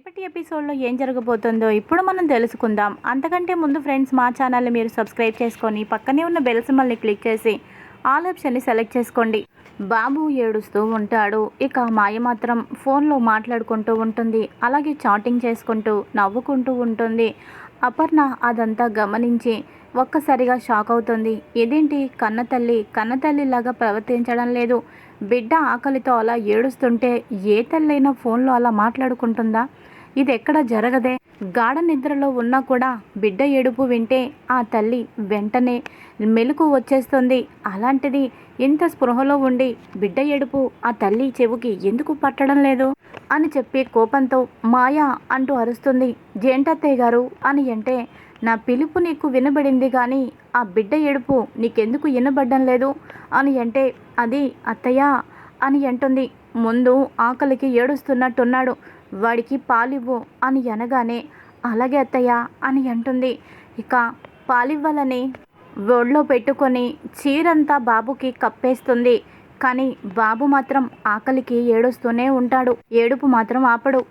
రేపటి ఎపిసోడ్లో ఏం జరగబోతుందో ఇప్పుడు మనం తెలుసుకుందాం. అంతకంటే ముందు ఫ్రెండ్స్ మా ఛానల్ని మీరు సబ్స్క్రైబ్ చేసుకొని పక్కనే ఉన్న బెల్ సింబల్ని క్లిక్ చేసి ఆల్ ఆప్షన్ని సెలెక్ట్ చేసుకోండి. బాబు ఏడుస్తూ ఉంటాడు. ఇక మాయ మాత్రం ఫోన్లో మాట్లాడుకుంటూ ఉంటుంది. అలాగే చాటింగ్ చేసుకుంటూ నవ్వుకుంటూ ఉంటుంది. అపర్ణ అదంతా గమనించి ఒక్కసారిగా షాక్ అవుతుంది. ఇదేంటి? కన్న తల్లి? కన్న తల్లిలాగా ప్రవర్తించడం లేదు. బిడ్డ ఆకలితో అలా ఏడుస్తుంటే ఏ తల్లైనా ఫోన్లో అలా మాట్లాడుకుంటుందా? ఇది ఎక్కడ జరగదే? గాఢ నిద్రలో ఉన్నా కూడా బిడ్డ ఏడుపు వింటే ఆ తల్లి వెంటనే మెలకు వచ్చేస్తుంది. అలాంటిది ఇంత స్పృహలో ఉండి బిడ్డ ఏడుపు ఆ తల్లి చెవుకి ఎందుకు పట్టడం లేదు? అని చెప్పి కోపంతో మాయా అంటూ అరుస్తుంది. జేంటత్తయ్య గారు అని అంటే నా పిలుపు నీకు వినబడింది కానీ ఆ బిడ్డ ఏడుపు నీకెందుకు వినబడడం లేదు? అని అంటే అది అత్తయ్య అని అంటుంది. ముందు ఆకలికి ఏడుస్తున్నట్టున్నాడు. వాడికి పాలివ్వు అని అనగానే అలాగే అత్తయ్య అని అంటుంది. ఇక పాలివ్వాలని ఒళ్ళో పెట్టుకొని చీరంతా బాబుకి కప్పేస్తుంది. కానీ బాబు మాత్రం ఆకలికి ఏడుస్తూనే ఉంటాడు. ఏడుపు మాత్రం ఆపడు.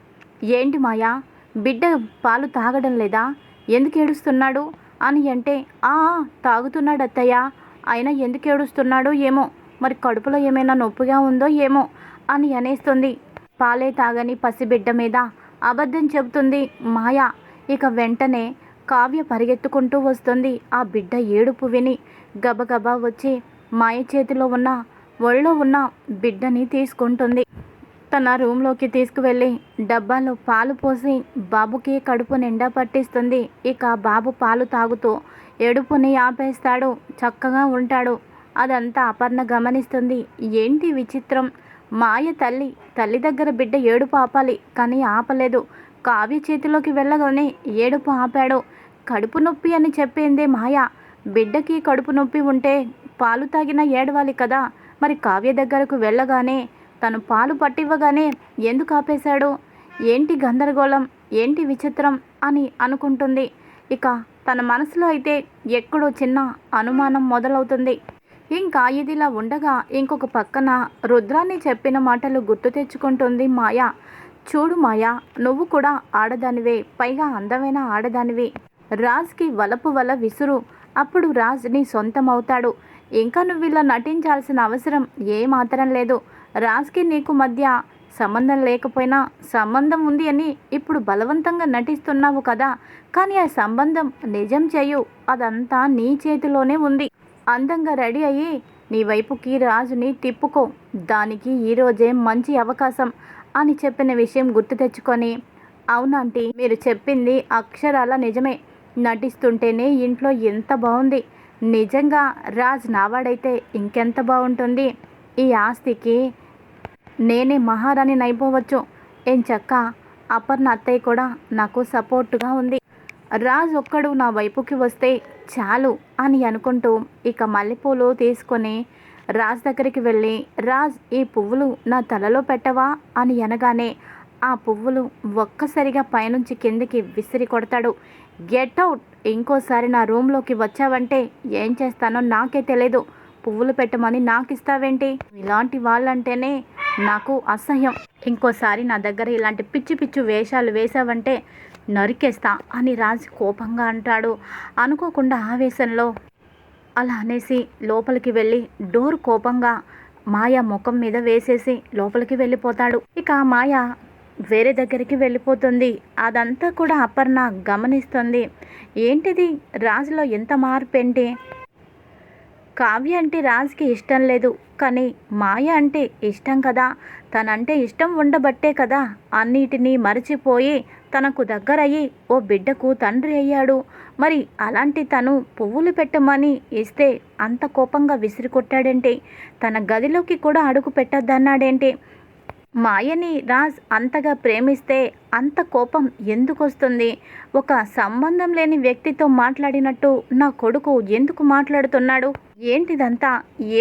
ఏంటి మాయా? బిడ్డ పాలు తాగడం లేదా? ఎందుకు ఏడుస్తున్నాడు? అని అంటే ఆ తాగుతున్నాడు అత్తయ్య. అయినా ఎందుకు ఏడుస్తున్నాడో ఏమో? మరి కడుపులో ఏమైనా నొప్పిగా ఉందో ఏమో? అని అనేస్తుంది. పాలే తాగని పసిబిడ్డ మీద అబద్ధం చెబుతుంది మాయ. ఇక వెంటనే కావ్య పరిగెత్తుకుంటూ వస్తుంది ఆ బిడ్డ ఏడుపు విని. గబగబా వచ్చి మాయ చేతిలో ఉన్న ఒళ్ళో ఉన్న బిడ్డని తీసుకుంటుంది. తన రూమ్లోకి తీసుకువెళ్ళి డబ్బాలో పాలు పోసి బాబుకి కడుపు నిండా పట్టిస్తుంది. ఇక బాబు పాలు తాగుతూ ఏడుపుని ఆపేస్తాడు. చక్కగా ఉంటాడు. అదంతా అపర్ణ గమనిస్తుంది. ఏంటి విచిత్రం? మాయ తల్లి తల్లి దగ్గర బిడ్డ ఏడుపు ఆపాలి కానీ ఆపలేదు. కావ్య చేతిలోకి వెళ్ళగానే ఏడుపు ఆపాడు. కడుపు నొప్పి అని చెప్పిందే మాయ. బిడ్డకి కడుపు నొప్పి ఉంటే పాలు తాగినా ఏడవాలి కదా. మరి కావ్య దగ్గరకు వెళ్ళగానే తను పాలు పట్టివ్వగానే ఎందుకు ఆపేశాడు? ఏంటి గందరగోళం? ఏంటి విచిత్రం? అని అనుకుంటుంది. ఇక తన మనసులో అయితే ఎక్కడో చిన్న అనుమానం మొదలవుతుంది. ఇంకా ఇదిలా ఉండగా ఇంకొక పక్కన రుద్రాన్ని చెప్పిన మాటలు గుర్తు తెచ్చుకుంటుంది మాయ. చూడు మాయా నువ్వు కూడా ఆడదానివే పైగా అందమైన ఆడదానివే. రాజ్కి వలపు వల విసురు. అప్పుడు రాజ్ నీ సొంతం అవుతాడు ఇంకా నువ్వు ఇలా నటించాల్సిన అవసరం ఏ మాత్రం లేదు. రాజ్కి నీకు మధ్య సంబంధం లేకపోయినా సంబంధం ఉంది అని ఇప్పుడు బలవంతంగా నటిస్తున్నావు కదా. కానీ ఆ సంబంధం నిజం చేయు. అదంతా నీ చేతిలోనే ఉంది. అందంగా రెడీ అయ్యి నీ వైపుకి రాజుని తిప్పుకో. దానికి ఈరోజే మంచి అవకాశం అని చెప్పిన విషయం గుర్తు తెచ్చుకొని అవునంటీ మీరు చెప్పింది అక్షరాల నిజమే. నటిస్తుంటేనే ఇంట్లో ఎంత బాగుంది. నిజంగా రాజ్ నావాడైతే ఇంకెంత బాగుంటుంది. ఈ ఆస్తికి నేనే మహారాణి నైపోవచ్చు. ఏం చక్క? అపర్ణ అత్తయ్య కూడా నాకు సపోర్టుగా ఉంది. రాజ్ ఒక్కడు నా వైపుకి వస్తే చాలు అని అనుకుంటూ ఇక మల్లెపూలు తీసుకొని రాజ్ దగ్గరికి వెళ్ళి రాజ్ ఈ పువ్వులు నా తలలో పెట్టవా? అని అనగానే ఆ పువ్వులు ఒక్కసారిగా పైనుంచి కిందకి విసిరి కొడతాడు. Get out! ఇంకోసారి నా రూమ్లోకి వచ్చావంటే ఏం చేస్తానో నాకే తెలియదు పువ్వులు పెట్టమని నాకు ఇస్తావేంటి ఇలాంటి వాళ్ళంటేనే నాకు అసహ్యం. ఇంకోసారి నా దగ్గర ఇలాంటి పిచ్చి పిచ్చి వేషాలు వేసావంటే నరికేస్తా అని రాజ్ కోపంగా అంటాడు. అనుకోకుండా ఆవేశంలో అలా అనేసి లోపలికి వెళ్ళి డోర్ కోపంగా మాయ ముఖం మీద వేసేసి లోపలికి వెళ్ళిపోతాడు. ఇక మాయ వేరే దగ్గరికి వెళ్ళిపోతుంది. అదంతా కూడా అపర్ణ గమనిస్తుంది. ఏంటిది? రాజులో ఎంత మార్పు ఏంటి? కావ్య అంటే రాజుకి ఇష్టం లేదు. కానీ మాయ అంటే ఇష్టం కదా. తనంటే ఇష్టం ఉండబట్టే కదా అన్నిటినీ మరచిపోయి తనకు దగ్గరయ్యి ఓ బిడ్డకు తండ్రి అయ్యాడు. మరి అలాంటి తను పువ్వులు పెట్టమని ఇస్తే అంత కోపంగా విసిరి కొట్టాడంటే తన గదిలోకి కూడా అడుగు పెట్టద్దన్నాడేంటి? మాయని రాజ్ అంతగా ప్రేమిస్తే అంత కోపం ఎందుకు వస్తుంది ఒక సంబంధం లేని వ్యక్తితో మాట్లాడినట్టు నా కొడుకు ఎందుకు మాట్లాడుతున్నాడు? ఏంటిదంతా?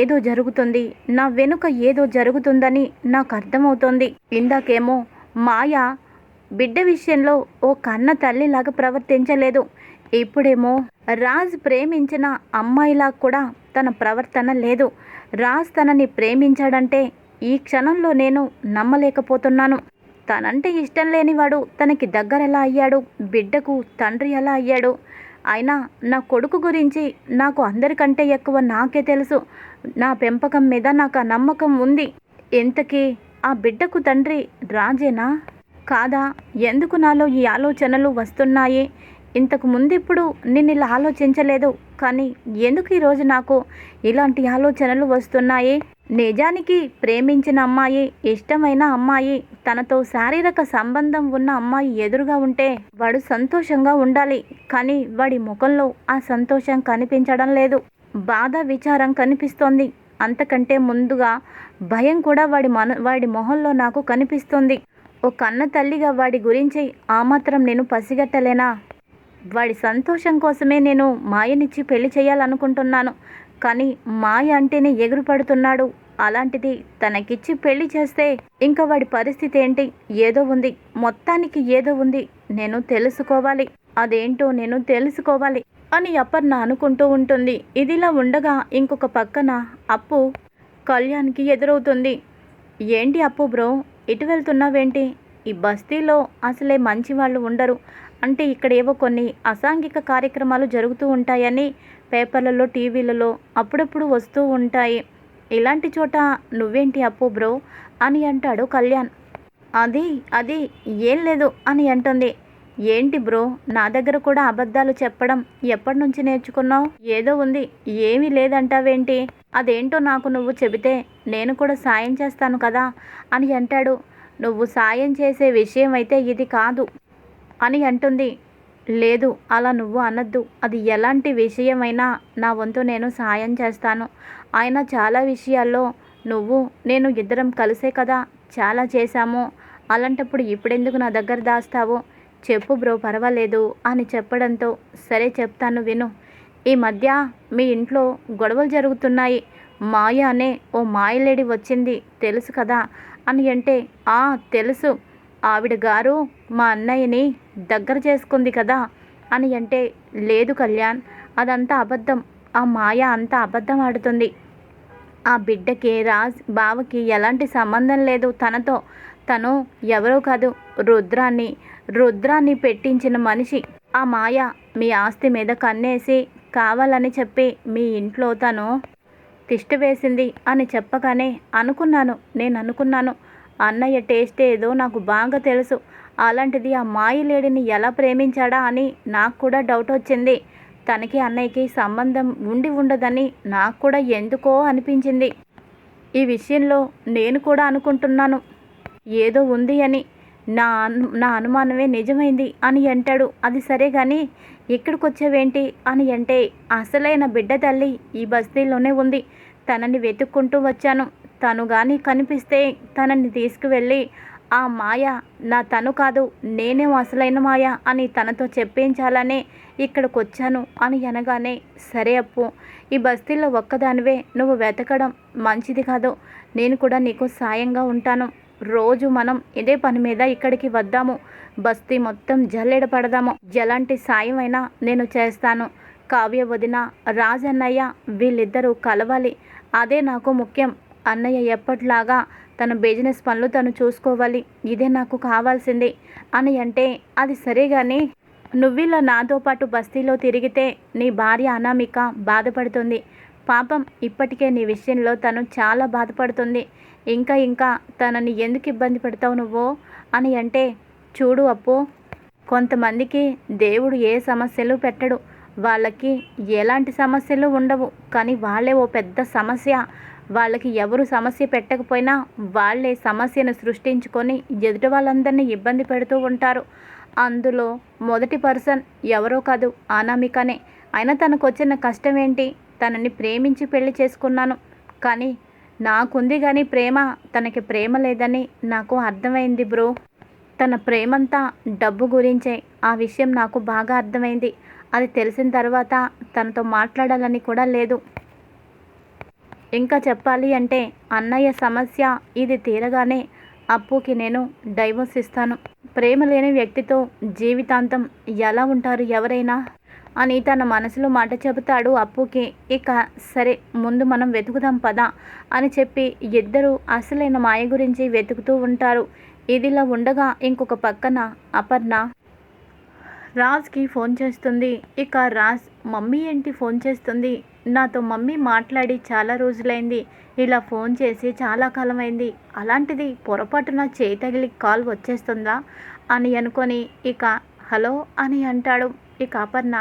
ఏదో జరుగుతుంది. నా వెనుక ఏదో జరుగుతుందని నాకు అర్థమవుతోంది. ఇందాకేమో మాయ బిడ్డ విషయంలో ఓ కన్న తల్లిలాగా ప్రవర్తించలేదు. ఇప్పుడేమో రాజ్ ప్రేమించిన అమ్మాయిలా కూడా తన ప్రవర్తన లేదు. రాజ్ తనని ప్రేమించాడంటే ఈ క్షణంలో నేను నమ్మలేకపోతున్నాను. తనంటే ఇష్టం లేనివాడు తనకి దగ్గర ఎలా అయ్యాడు? బిడ్డకు తండ్రి ఎలా అయ్యాడు? అయినా నా కొడుకు గురించి నాకు అందరికంటే ఎక్కువ నాకే తెలుసు. నా పెంపకం మీద నాకు ఆ నమ్మకం ఉంది. ఇంతకీ ఆ బిడ్డకు తండ్రి రాజేనా? కాదా? ఎందుకు నాలో ఈ ఆలోచనలు వస్తున్నాయి? ఇంతకు ముందెప్పుడు నేను ఇలా ఆలోచించలేదు కానీ ఎందుకు ఈరోజు నాకు ఇలాంటి ఆలోచనలు వస్తున్నాయి? నిజానికి ప్రేమించిన అమ్మాయి ఇష్టమైన అమ్మాయి తనతో శారీరక సంబంధం ఉన్న అమ్మాయి ఎదురుగా ఉంటే వాడు సంతోషంగా ఉండాలి కానీ వాడి ముఖంలో ఆ సంతోషం కనిపించడం లేదు. బాధ విచారం కనిపిస్తోంది. అంతకంటే ముందుగా భయం కూడా వాడి మన వాడి మొహంలో నాకు కనిపిస్తుంది. ఓ కన్న తల్లిగా వాడి గురించి ఆ మాత్రం నేను పసిగట్టలేనా? వాడి సంతోషం కోసమే నేను మాయనిచ్చి పెళ్ళి చేయాలనుకుంటున్నాను. కానీ మాయ అంటేనే ఎగురు పడుతున్నాడు. అలాంటిది తనకిచ్చి పెళ్ళి చేస్తే ఇంకా వాడి పరిస్థితి ఏంటి? ఏదో ఉంది. మొత్తానికి ఏదో ఉంది. నేను తెలుసుకోవాలి. అదేంటో నేను తెలుసుకోవాలి అని అపర్ణ అనుకుంటూ ఉంటుంది. ఇదిలా ఉండగా ఇంకొక పక్కన అప్పు కళ్యాణ్కి ఎదురవుతుంది. ఏంటి అప్పు బ్రో? ఇటు వెళ్తున్నావేంటి? ఈ బస్తీలో అసలే మంచి వాళ్ళు ఉండరు. అంటే ఇక్కడ ఏవో కొన్ని అసాంఘిక కార్యక్రమాలు జరుగుతూ ఉంటాయని పేపర్లలో టీవీలలో అప్పుడప్పుడు వస్తూ ఉంటాయి. ఇలాంటి చోట నువ్వేంటి అప్పు బ్రో? అని అంటాడు కళ్యాణ్. అది అది ఏం లేదు అని అంటుంది. ఏంటి బ్రో నా దగ్గర కూడా అబద్ధాలు చెప్పడం ఎప్పటి నుంచి నేర్చుకున్నావు? ఏదో ఉంది ఏమీ లేదంటావేంటి? అదేంటో నాకు నువ్వు చెబితే నేను కూడా సాయం చేస్తాను కదా అని అంటాడు. నువ్వు సాయం చేసే విషయం అయితే ఇది కాదు అని అంటుంది. లేదు అలా నువ్వు అనద్దు. అది ఎలాంటి విషయమైనా నా వంతు నేను సాయం చేస్తాను. ఆయన చాలా విషయాల్లో నువ్వు నేను ఇద్దరం కలిసే కదా చాలా చేశాము. అలాంటప్పుడు ఇప్పుడెందుకు నా దగ్గర దాస్తావు? చెప్పు బ్రో పర్వాలేదు అని చెప్పడంతో సరే చెప్తాను విను ఈ మధ్య మీ ఇంట్లో గొడవలు జరుగుతున్నాయి. మాయ అనే ఓ మాయలేడి వచ్చింది. తెలుసు కదా? అని అంటే ఆ తెలుసు. ఆవిడ గారు మా అన్నయ్యని దగ్గర చేసుకుంది కదా? అని అంటే లేదు కళ్యాణ్ అదంతా అబద్ధం. ఆ మాయ అంతా అబద్ధం ఆడుతుంది. ఆ బిడ్డకి రాజ్ బావకి ఎలాంటి సంబంధం లేదు తనతో. తను ఎవరో కాదు రుద్రాన్ని రుద్రాన్ని పెట్టించిన మనిషి. ఆ మాయ మీ ఆస్తి మీద కన్నేసి కావాలని చెప్పి మీ ఇంట్లో తను తిష్ట వేసింది అని చెప్పగానే అనుకున్నాను నేను అనుకున్నాను. అన్నయ్య టేస్ట్ ఏదో నాకు బాగా తెలుసు. అలాంటిది ఆ మాయలేడిని ఎలా ప్రేమించాడా అని నాకు కూడా డౌట్ వచ్చింది. తనకి అన్నయ్యకి సంబంధం ఉండి ఉండదని నాకు కూడా ఎందుకో అనిపించింది. ఈ విషయంలో నేను కూడా అనుకుంటున్నాను. ఏదో ఉంది అని. నా నా అనుమానమే నిజమైంది అని అంటాడు. అది సరే కానీ ఇక్కడికి వచ్చావేంటి అని అంటే అసలైన బిడ్డ తల్లి ఈ బస్తీలోనే ఉంది. తనని వెతుక్కుంటూ వచ్చాను. తను కానీ కనిపిస్తే తనని తీసుకువెళ్ళి ఆ మాయ నా తను కాదు నేనే అసలైన మాయ అని తనతో చెప్పించాలనే ఇక్కడికి వచ్చాను అని అనగానే సరే అప్పు ఈ బస్తీలో ఒక్కదానివే నువ్వు వెతకడం మంచిది కాదు. నేను కూడా నీకు సాయంగా ఉంటాను. రోజు మనం ఇదే పని మీద ఇక్కడికి వద్దాము. బస్తీ మొత్తం జల్లెడ పడదాము. జలాంటి సాయం అయినా నేను చేస్తాను. కావ్య వదిన రాజన్నయ్య వీళ్ళిద్దరూ కలవాలి. అదే నాకు ముఖ్యం. అన్నయ్య ఎప్పట్లాగా తన బిజినెస్ పనులు తను చూసుకోవాలి. ఇదే నాకు కావాల్సింది. అని అంటే అది సరే కానీ నువ్విలా నాతో పాటు బస్తీలో తిరిగితే నీ భార్య అనామిక బాధపడుతుంది. పాపం ఇప్పటికే నీ విషయంలో తను చాలా బాధపడుతుంది. ఇంకా ఇంకా తనని ఎందుకు ఇబ్బంది పెడతావు నువ్వు? అని అంటే చూడు అప్పు కొంతమందికి దేవుడు ఏ సమస్యలు పెట్టడు. వాళ్ళకి ఎలాంటి సమస్యలు ఉండవు. కానీ వాళ్ళే ఓ పెద్ద సమస్య. వాళ్ళకి ఎవరు సమస్య పెట్టకపోయినా వాళ్ళే సమస్యను సృష్టించుకొని ఎదుటి వాళ్ళందరినీ ఇబ్బంది పెడుతూ ఉంటారు. అందులో మొదటి పర్సన్ ఎవరో కాదు అనామికనే. అయినా తనకు వచ్చిన కష్టం ఏంటి? తనని ప్రేమించి పెళ్ళి చేసుకున్నాను. కానీ నాకుంది కానీ ప్రేమ. తనకి ప్రేమ లేదని నాకు అర్థమైంది బ్రో. తన ప్రేమంతా డబ్బు గురించే. ఆ విషయం నాకు బాగా అర్థమైంది. అది తెలిసిన తర్వాత తనతో మాట్లాడాలని కూడా లేదు. ఇంకా చెప్పాలి అంటే అన్నయ్య సమస్య ఇది తీరగానే అప్పుకి నేను డైవోర్స్ ఇస్తాను. ప్రేమ లేని వ్యక్తితో జీవితాంతం ఎలా ఉంటారు ఎవరైనా? అని తన మనసులో మాట చెబుతాడు. అప్పుకి ఇక సరే ముందు మనం వెతుకుదాం పదా అని చెప్పి ఇద్దరు అసలైన మాయ గురించి వెతుకుతూ ఉంటారు. ఇదిలా ఉండగా ఇంకొక పక్కన అపర్ణ రాజ్కి ఫోన్ చేస్తుంది. ఇక రాజ్ మమ్మీ ఏంటి ఫోన్ చేస్తుంది? నాతో మమ్మీ మాట్లాడి చాలా రోజులైంది. ఇలా ఫోన్ చేసి చాలా కాలమైంది. అలాంటిది పొరపాటున చేయి తగిలి కాల్ వచ్చేస్తుందా? అని అనుకొని ఇక హలో అని అంటాడు. ఇక అపర్ణ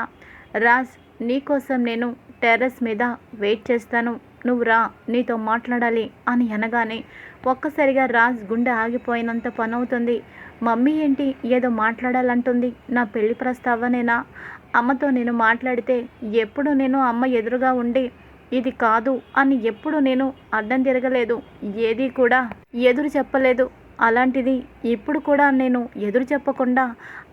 రాజ్ నీకోసం నేను టెర్రస్ మీద వెయిట్ చేస్తాను. నువ్వు రా నీతో మాట్లాడాలి అని అనగానే ఒక్కసారిగా రాజ్ గుండె ఆగిపోయినంత పనవుతుంది. మమ్మీ ఏంటి ఏదో మాట్లాడాలంటుంది. నా పెళ్ళి ప్రస్తావనేనా? అమ్మతో నేను మాట్లాడితే ఎప్పుడు నేను అమ్మ ఎదురుగా ఉండి ఇది కాదు అని ఎప్పుడు నేను అడ్డం తిరగలేదు. ఏది కూడా ఎదురు చెప్పలేదు. అలాంటిది ఇప్పుడు కూడా నేను ఎదురు చెప్పకుండా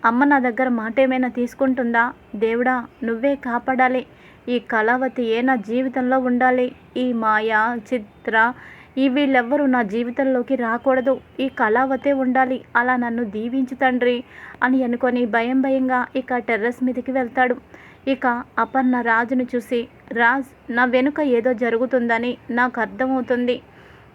అమ్మ నా దగ్గర మాట ఏమైనా తీసుకుంటుందా? దేవుడా నువ్వే కాపాడాలి. ఈ కళావతి ఏ నా జీవితంలో ఉండాలి? ఈ మాయ చిత్ర ఈ వీళ్ళెవ్వరూ నా జీవితంలోకి రాకూడదు. ఈ కళావతే ఉండాలి. అలా నన్ను దీవించు తండ్రి అని అనుకొని భయం భయంగా ఇక టెర్రస్ మీదకి వెళ్తాడు. ఇక అపర్ణ రాజును చూసి రాజ్ నా వెనుక ఏదో జరుగుతుందని నాకు అర్థమవుతుంది.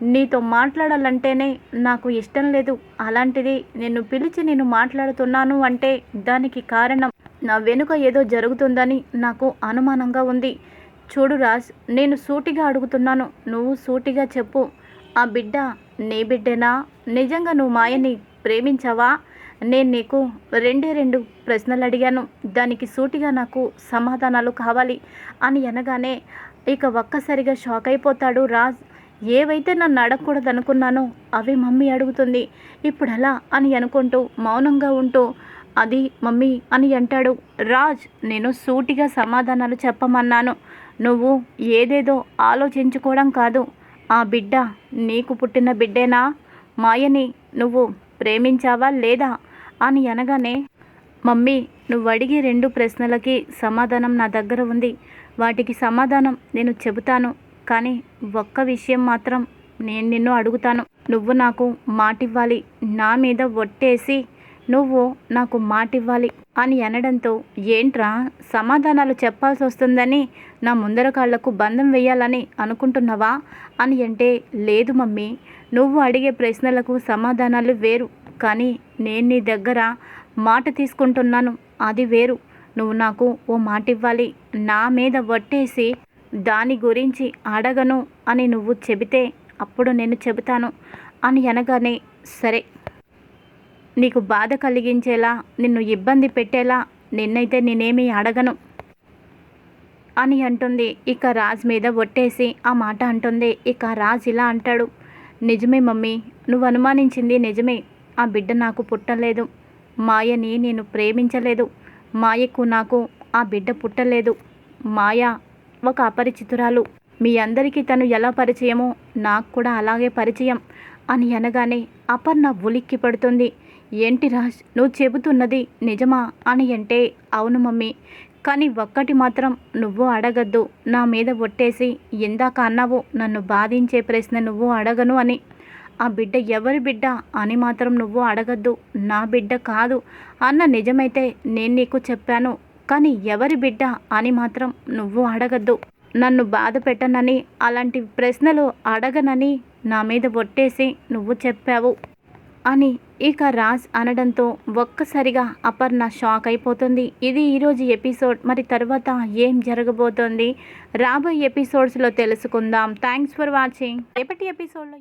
నీతో మాట్లాడాలంటేనే నాకు ఇష్టం లేదు. అలాంటిది నిన్ను పిలిచి నేను మాట్లాడుతున్నాను అంటే దానికి కారణం నా వెనుక ఏదో జరుగుతుందని నాకు అనుమానంగా ఉంది. చూడు రాజ్ నేను సూటిగా అడుగుతున్నాను. నువ్వు సూటిగా చెప్పు. ఆ బిడ్డ నీ బిడ్డేనా? నిజంగా నువ్వు మాయని ప్రేమించావా? నేను నీకు రెండే రెండు ప్రశ్నలు అడిగాను. దానికి సూటిగా నాకు సమాధానాలు కావాలి అని అనగానే ఇక ఒక్కసారిగా షాక్ అయిపోతాడు రాజ్. ఏవైతే నన్ను అడగకూడదు అనుకున్నానో అవి మమ్మీ అడుగుతుంది. ఇప్పుడు ఎలా అని అనుకుంటూ మౌనంగా ఉంటూ అది మమ్మీ అని అంటాడు. రాజ్ నేను సూటిగా సమాధానాలు చెప్పమన్నాను. నువ్వు ఏదేదో ఆలోచించుకోవడం కాదు. ఆ బిడ్డ నీకు పుట్టిన బిడ్డేనా? మాయని నువ్వు ప్రేమించావా లేదా? అని అనగానే మమ్మీ నువ్వు అడిగే రెండు ప్రశ్నలకి సమాధానం నా దగ్గర ఉంది. వాటికి సమాధానం నేను చెబుతాను. కానీ ఒక్క విషయం మాత్రం నేను నిన్ను అడుగుతాను. నువ్వు నాకు మాటివ్వాలి. నా మీద ఒట్టేసి నువ్వు నాకు మాటివ్వాలి అని అనడంతో ఏంట్రా సమాధానాలు చెప్పాల్సి వస్తుందని నా ముందర కాళ్ళకు బంధం వేయాలని అనుకుంటున్నావా అని అంటే లేదు మమ్మీ. నువ్వు అడిగే ప్రశ్నలకు సమాధానాలు వేరు. కానీ నేను నీ దగ్గర మాట తీసుకుంటున్నాను. అది వేరు. నువ్వు నాకు ఓ మాట ఇవ్వాలి నా మీద వట్టేసి దాని గురించి అడగను అని నువ్వు చెబితే అప్పుడు నేను చెబుతాను అని అనగానే సరే. నీకు బాధ కలిగించేలా నిన్ను ఇబ్బంది పెట్టేలా నిన్నైతే నేనేమీ అడగను అని అంటుంది. ఇక రాజ్ మీద ఒట్టేసి ఆ మాట అంటుంది. ఇక రాజ్ ఇలా అంటాడు. నిజమే మమ్మీ నువ్వు అనుమానించింది నిజమే. ఆ బిడ్డ నాకు పుట్టలేదు. మాయని నేను ప్రేమించలేదు. మాయకు నాకు ఆ బిడ్డ పుట్టలేదు. మాయ ఒక అపరిచితురాలు. మీ అందరికీ తను ఎలా పరిచయమో నాకు కూడా అలాగే పరిచయం అని అనగానే అపర్ణ ఉలిక్కి పడుతుంది. ఏంటి రాజ్ నువ్వు చెబుతున్నది నిజమా అని అంటే అవును మమ్మీ. కానీ ఒక్కటి మాత్రం నువ్వు అడగద్దు. నా మీద ఒట్టేసి ఇందాక అన్నావు నన్ను బాధించే ప్రశ్న నువ్వు అడగను అని. ఆ బిడ్డ ఎవరి బిడ్డ? అని మాత్రం నువ్వు అడగద్దు. నా బిడ్డ కాదు అన్న నిజమైతే నేను నీకు చెప్పాను. కానీ ఎవరి బిడ్డ అని మాత్రం నువ్వు అడగద్దు. నన్ను బాధ పెట్టనని అలాంటి ప్రశ్నలు అడగనని నా మీద ఒట్టేసి నువ్వు చెప్పావు అని ఇక రాజ్ అనడంతో ఒక్కసారిగా అపర్ణ షాక్ అయిపోతుంది. ఇది ఈరోజు ఎపిసోడ్. మరి తర్వాత ఏం జరగబోతోంది? రాబోయే ఎపిసోడ్స్లో తెలుసుకుందాం. Thanks for watching. రేపటి ఎపిసోడ్లో